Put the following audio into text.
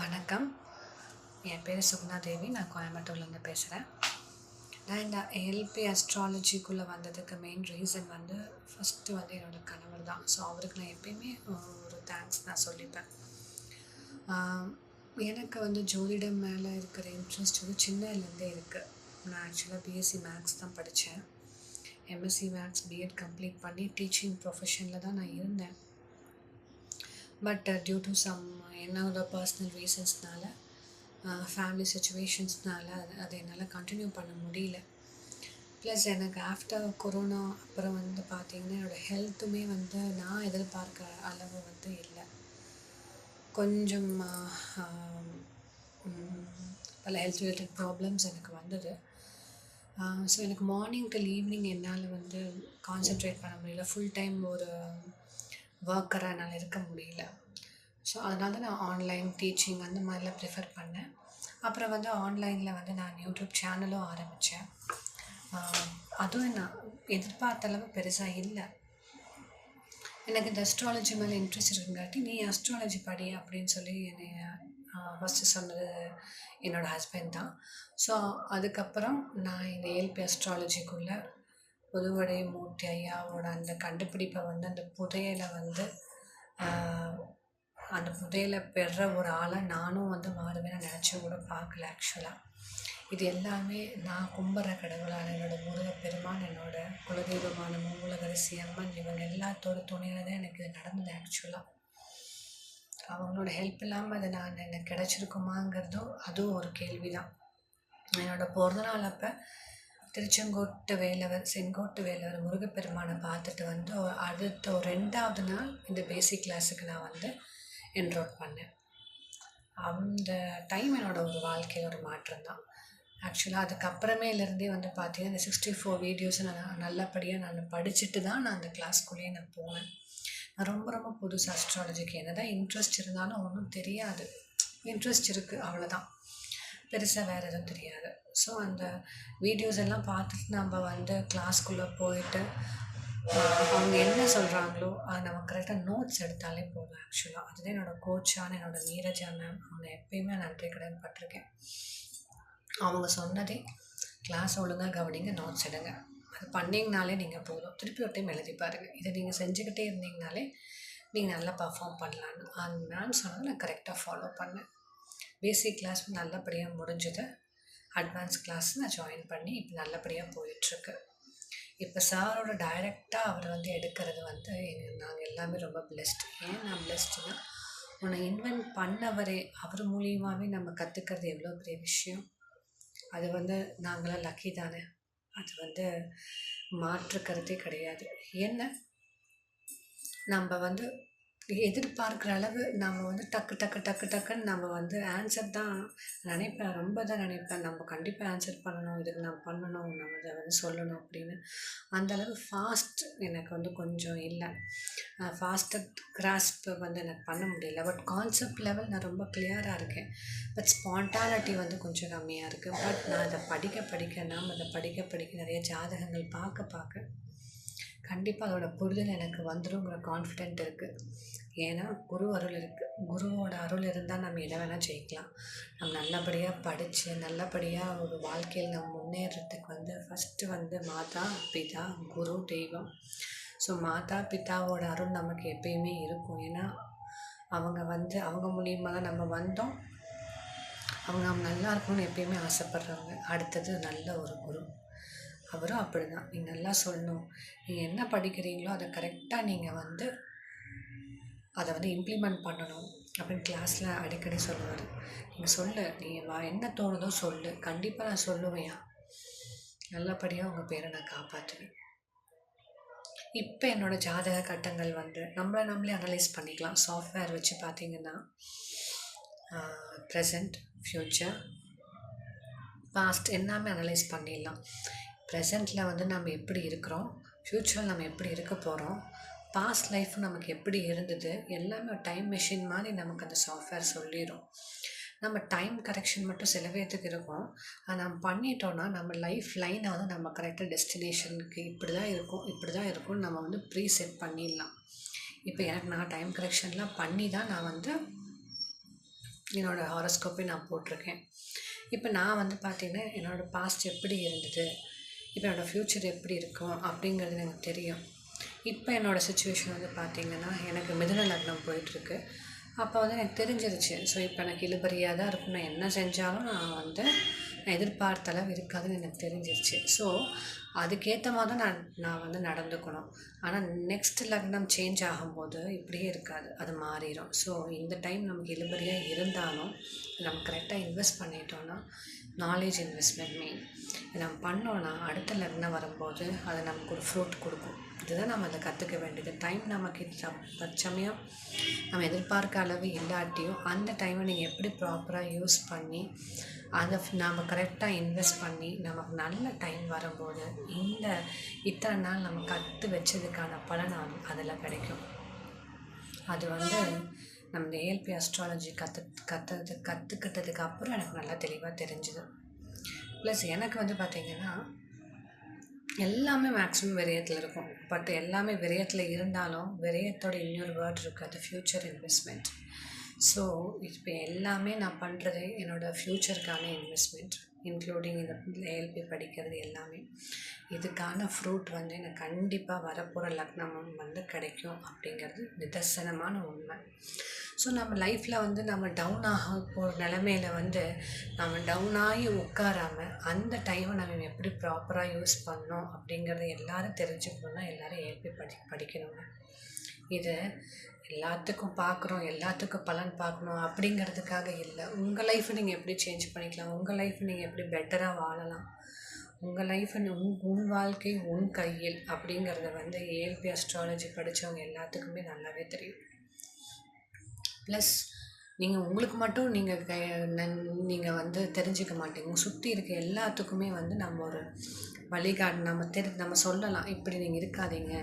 வணக்கம். என் பேர் சுகுணா தேவி. நான் கோயம்புத்தூர்லேருந்து பேசுகிறேன் நான் இந்த ஏஎல்பி அஸ்ட்ராலஜிக்குள்ளே வந்ததுக்கு மெயின் ரீசன் வந்து ஃபஸ்ட்டு வந்து என்னோடய கணவர் தான். ஸோ அவருக்கு நான் எப்பயுமே ஒரு தேங்க்ஸ் நான் சொல்லிப்பேன். எனக்கு வந்து ஜோதிடம் மேலே இருக்கிற இன்ட்ரெஸ்ட் வந்து சின்னதுலேருந்தே இருக்குது நான் ஆக்சுவலாக பிஎஸ்சி மேக்ஸ் தான் படித்தேன் எம்எஸ்சி மேக்ஸ் பிஎட் கம்ப்ளீட் பண்ணி டீச்சிங் ப்ரொஃபஷனில் தான் நான் இருந்தேன். பட் டியூ டு சம் என்னோட பர்சனல் ரீசன்ஸ்னால் ஃபேமிலி சுச்சுவேஷன்ஸ்னால் அது அதை என்னால் கண்டினியூ பண்ண முடியல. ப்ளஸ் எனக்கு ஆஃப்டர் கொரோனா அப்புறம் வந்து பார்த்திங்கன்னா என்னோடய ஹெல்த்துமே வந்து நான் எதிர்பார்க்குற அளவு வந்து இல்லை. கொஞ்சம் பல ஹெல்த் ரிலேட்டட் ப்ராப்ளம்ஸ் எனக்கு வந்தது. ஸோ எனக்கு மார்னிங் டில் ஈவினிங் என்னால் வந்து கான்சென்ட்ரேட் பண்ண முடியல. ஃபுல் டைம் ஒரு ஒர்க்கராக என்னால் இருக்க முடியல. ஸோ அதனால தான் நான் ஆன்லைன் டீச்சிங் அந்த மாதிரிலாம் ப்ரிஃபர் பண்ணேன். அப்புறம் வந்து ஆன்லைனில் வந்து நான் யூடியூப் சேனலும் ஆரம்பித்தேன் அதுவும் நான் எதிர்பார்த்த அளவு பெருசாக இல்லை. எனக்கு இந்த அஸ்ட்ராலஜி மேலே இன்ட்ரெஸ்ட் இருக்குங்காட்டி நீ அஸ்ட்ராலஜி படி அப்படின்னு சொல்லி என்னை ஃபஸ்ட்டு சொன்னது என்னோடய ஹஸ்பண்ட் தான். ஸோ அதுக்கப்புறம் நான் இந்த ஏல்பி அஸ்ட்ராலஜிக்குள்ளே புதுவடை மூர்த்தி ஐயாவோட அந்த கண்டுபிடிப்பை வந்து அந்த புதையலை வந்து அந்த புதையலை பெற ஒரு ஆளை நானும் வந்து மாறுவேன். நினச்சி கூட பார்க்கல ஆக்சுவலாக இது எல்லாமே நான் கும்பிட்ற கடவுளான என்னோடய முருகப்பெருமான் என்னோட குலதெய்வமான மூலகரசி அம்மன் இவங்க எல்லாத்தோட துணையில தான் எனக்கு இது நடந்தது ஆக்சுவலாக அவங்களோட ஹெல்ப் இல்லாமல் அது நான் எனக்கு கிடச்சிருக்குமாங்கிறதும் அதுவும் ஒரு கேள்வி தான் என்னோடய பிறந்தநாள் அப்போ திருச்செங்கோட்டு வேலவர் செங்கோட்டு வேலவர் முருகப்பெருமானை பார்த்துட்டு வந்து அடுத்த ரெண்டாவது நாள் இந்த பேசிக் கிளாஸுக்கு நான் வந்து என்ரோல் பண்ணேன் அந்த டைம் என்னோட ஒரு வாழ்க்கையில் ஒரு மாற்றம் தான். ஆக்சுவலாக அதுக்கப்புறமேலேருந்தே வந்து பார்த்தீங்கன்னா இந்த சிக்ஸ்டி ஃபோர் வீடியோஸை நான் நல்லபடியாக நான் படிச்சுட்டு தான் நான் அந்த கிளாஸ்க்குள்ளேயே நான் போனேன் நான் ரொம்ப ரொம்ப புதுசு அஸ்ட்ராலஜிக்கு என்ன தான் இன்ட்ரெஸ்ட் இருந்தாலும் ஒன்றும் தெரியாது. இன்ட்ரெஸ்ட் இருக்குது அவ்வளோதான் பெருசாக வேறு எதுவும் தெரியாது. ஸோ அந்த வீடியோஸ் எல்லாம் பார்த்துட்டு நம்ம வந்து கிளாஸ்க்குள்ளே போயிட்டு அவங்க என்ன சொல்கிறாங்களோ அதை நம்ம கரெக்டாக நோட்ஸ் எடுத்தாலே போதும் ஆக்சுவலாக அதுதான் என்னோடய கோச்சான என்னோடய நீரஜா மேம் அவங்க எப்பயுமே நன்றி கடன் பட்டிருக்கேன் அவங்க சொன்னதே கிளாஸ் ஒழுங்காக கவனிங்க நோட்ஸ் எடுங்க. அது பண்ணிங்கனாலே நீங்கள் போதும். திருப்பி ஒரு டைம் எழுதி பாருங்கள் இதை நீங்கள் செஞ்சுக்கிட்டே இருந்தீங்கனாலே நீங்கள் நல்லா பர்ஃபார்ம் பண்ணலான்னு அந்த மேம் சொன்னதை நான் கரெக்டாக ஃபாலோ பண்ணேன். பேசிக் கிளாஸ் நல்லபடியாக முடிஞ்சது. அட்வான்ஸ் கிளாஸ் நான் ஜாயின் பண்ணி இப்போ நல்லபடியாக போயிட்டுருக்கு. இப்போ சாரோட டைரெக்டாக அவர் வந்து எடுக்கிறது வந்து எங்கள் நாங்கள் எல்லாமே ரொம்ப பிளெஸ்ட் ஏன் நான் பிளெஸ்ட்னா உன்னை இன்வென்ட் பண்ணவரே அவர் மூலியமாகவே நம்ம கற்றுக்கிறது எவ்வளோ பெரிய விஷயம். அது வந்து நாங்களாம் லக்கி தானே. அது வந்து மாற்றுக்கிறதே கிடையாது. என்ன? நம்ம வந்து எதிர்பார்க்குற அளவு நம்ம வந்து டக்கு டக்கு டக்கு டக்குன்னு நம்ம வந்து ஆன்சர் தான் நினைப்பேன். ரொம்ப தான் நினைப்பேன். நம்ம கண்டிப்பாக ஆன்சர் பண்ணணும். இதுக்கு நான் பண்ணணும். நம்ம இதை வந்து சொல்லணும் அப்படின்னு. அந்தளவு ஃபாஸ்ட் எனக்கு வந்து கொஞ்சம் இல்லை. ஃபாஸ்டர் கிராஸ்ப் வந்து எனக்கு பண்ண முடியல. பட் கான்செப்ட் லெவல் நான் ரொம்ப கிளியராக இருக்கேன். பட் ஸ்பான்டானிட்டி வந்து கொஞ்சம் கம்மியாக இருக்குது பட் நான் அதை படிக்க படிக்க நாம் அதை படிக்க படிக்க நிறைய ஜாதகங்கள் பார்க்க பார்க்க கண்டிப்பாக அதோட புரிதல் எனக்கு வந்துடுங்கிற கான்ஃபிடென்ட் இருக்குது ஏன்னா குரு அருள் இருக்குது குருவோட அருள் இருந்தால் நம்ம எதை வேணால் ஜெயிக்கலாம். நம்ம நல்லபடியாக படித்து நல்லபடியாக ஒரு வாழ்க்கையில் நம்ம முன்னேறதுக்கு வந்து ஃபஸ்ட்டு வந்து மாதா பிதா குரு தெய்வம். ஸோ மாதா பிதாவோட அருள் நமக்கு எப்பயுமே இருக்கும். ஏன்னா அவங்க வந்து அவங்க மூலியமாக தான் நம்ம வந்தோம். அவங்க அவங்க நல்லா இருக்கணும்னு எப்பயுமே ஆசைப்பட்றவங்க. அடுத்தது நல்ல ஒரு குரு. அவரும் அப்படி தான் நீங்கள் நல்லா சொல்லணும். நீங்கள் என்ன படிக்கிறீங்களோ அதை கரெக்டாக நீங்கள் வந்து அதை வந்து இம்ப்ளிமெண்ட் பண்ணணும் அப்படின்னு கிளாஸில் அடிக்கடி சொல்லுவார். நீங்கள் சொல்லு. நீ வா என்ன தோணுதோ சொல்லு. கண்டிப்பாக நான் சொல்லுவையா நல்லபடியாக உங்கள் பேரை நான் காப்பாற்றுவேன் இப்போ என்னோடய ஜாதக கட்டங்கள் வந்து நம்மளை நம்மளே அனலைஸ் பண்ணிக்கலாம். சாஃப்ட்வேர் வச்சு பார்த்தீங்கன்னா ப்ரெசண்ட் ஃப்யூச்சர் பாஸ்ட் எல்லாமே அனலைஸ் பண்ணிடலாம். ப்ரெசண்ட்டில் வந்து நம்ம எப்படி இருக்கிறோம் ஃப்யூச்சரில் நம்ம எப்படி இருக்க போகிறோம் பாஸ்ட் லைஃப் நமக்கு எப்படி இருந்தது எல்லாமே டைம் மிஷின் மாதிரி நமக்கு அந்த சாஃப்ட்வேர் சொல்லிடும் நம்ம டைம் கரெக்ஷன் மட்டும் சில பேர்த்துக்கு இருக்கும். அதை நம்ம பண்ணிட்டோன்னா நம்ம லைஃப் லைனை வந்து நம்ம கரெக்டாக டெஸ்டினேஷனுக்கு இப்படி தான் இருக்கும் இப்படி தான் இருக்கும்னு நம்ம வந்து ப்ரீ செட் பண்ணிடலாம். இப்போ எனக்கு நான் டைம் கரெக்ஷன்லாம் பண்ணி தான் நான் வந்து என்னோடய ஹாரோஸ்கோப்பையும் நான் போட்டிருக்கேன். இப்போ நான் வந்து பார்த்திங்கன்னா என்னோடய பாஸ்ட் எப்படி இருந்தது இப்போ என்னோடய ஃப்யூச்சர் எப்படி இருக்கும் அப்படிங்கிறது எனக்கு தெரியும். இப்போ என்னோடய சுச்சுவேஷன் வந்து பார்த்திங்கன்னா எனக்கு மிதுன லக்னம் போயிட்டுருக்கு. அப்போ வந்து எனக்கு தெரிஞ்சிருச்சு. ஸோ இப்போ எனக்கு இழுபறியாக தான் இருக்கும் நான் என்ன செஞ்சாலும் நான் வந்து எதிர்பார்த்த அளவு இருக்காதுன்னு எனக்கு தெரிஞ்சிருச்சு. ஸோ அதுக்கேற்ற மாதிரி தான் நான் நான் வந்து நடந்துக்கணும். ஆனால் நெக்ஸ்ட் லக்னம் சேஞ்ச் ஆகும்போது இப்படியே இருக்காது. அது மாறிடும் ஸோ இந்த டைம் நமக்கு இழுபறியாக இருந்தாலும் நம்ம கரெக்டாக இன்வெஸ்ட் பண்ணிட்டோன்னா நாலேஜ் இன்வெஸ்ட்மெண்ட் மெயின் நம்ம பண்ணோன்னா அடுத்த லக்னம் வரும்போது அது நமக்கு ஒரு ஃப்ரூட் கொடுக்கும். இதுதான் நம்ம அதை கற்றுக்க வேண்டியது. டைம் நமக்கு தப் தற்சமயம் நம்ம எதிர்பார்க்க அளவு இல்லாட்டியும் அந்த டைமை நீங்கள் எப்படி ப்ராப்பராக யூஸ் பண்ணி அதை நாம் கரெக்டாக இன்வெஸ்ட் பண்ணி நமக்கு நல்ல டைம் வரும்போது இந்த இத்தனை நாள் நம்ம கற்று வச்சதுக்கான பலன் அதில் கிடைக்கும். அது வந்து நம்ம ஏஎல்பி அஸ்ட்ராலஜி கற்று கற்றுது கற்றுக்கிட்டதுக்கு அப்புறம் எனக்கு நல்லா தெளிவாக தெரிஞ்சுது. ப்ளஸ் எனக்கு வந்து பார்த்திங்கன்னா எல்லாமே மேக்ஸிமம் விரயத்தில் இருக்கும். பட் எல்லாமே விரயத்தில் இருந்தாலும் விரயத்தோட இன்னொரு வேர்ட் இருக்குது அது ஃப்யூச்சர் இன்வெஸ்ட்மெண்ட் ஸோ இப்போ எல்லாமே நான் பண்ணுறது என்னோடய ஃப்யூச்சருக்கான இன்வெஸ்ட்மெண்ட் இன்க்ளூடிங் இந்த ஏஎல்பி படிக்கிறது எல்லாமே. இதுக்கான ஃப்ரூட் வந்து எனக்கு கண்டிப்பாக வரப்போகிற லக்னமும் வந்து கிடைக்கும் அப்படிங்கிறது நிதர்சனமான உண்மை. ஸோ நம்ம லைஃப்பில் வந்து நம்ம டவுன் ஆக போகிற நிலமையில வந்து நம்ம டவுன் ஆகி உட்காராமல் அந்த டைமை நம்ம எப்படி ப்ராப்பராக யூஸ் பண்ணோம் அப்படிங்கிறத எல்லோரும் தெரிஞ்சுக்கணுன்னா எல்லோரும் ஏற்பி படி படிக்கணுங்க. இது எல்லாத்துக்கும் பார்க்குறோம் எல்லாத்துக்கும் பலன் பார்க்கணும் அப்படிங்கிறதுக்காக இல்லை. உங்கள் லைஃப்பை நீங்கள் எப்படி சேஞ்ச் பண்ணிக்கலாம்? உங்கள் லைஃப்பை நீங்கள் எப்படி பெட்டராக வாழலாம்? உங்கள் லைஃப்பை உன் உன் வாழ்க்கை உன் கையில் அப்படிங்கிறத வந்து ஏஎல்பி அஸ்ட்ராலஜி படித்தவங்க எல்லாத்துக்குமே நல்லாவே தெரியும். ப்ளஸ் நீங்கள் உங்களுக்கு மட்டும் நீங்கள் க நீங்கள் வந்து தெரிஞ்சுக்க மாட்டீங்க. சுற்றி இருக்க எல்லாத்துக்குமே வந்து நம்ம ஒரு வழிகாட் நம்ம தெரி நம்ம சொல்லலாம். இப்படி நீங்கள் இருக்காதீங்க.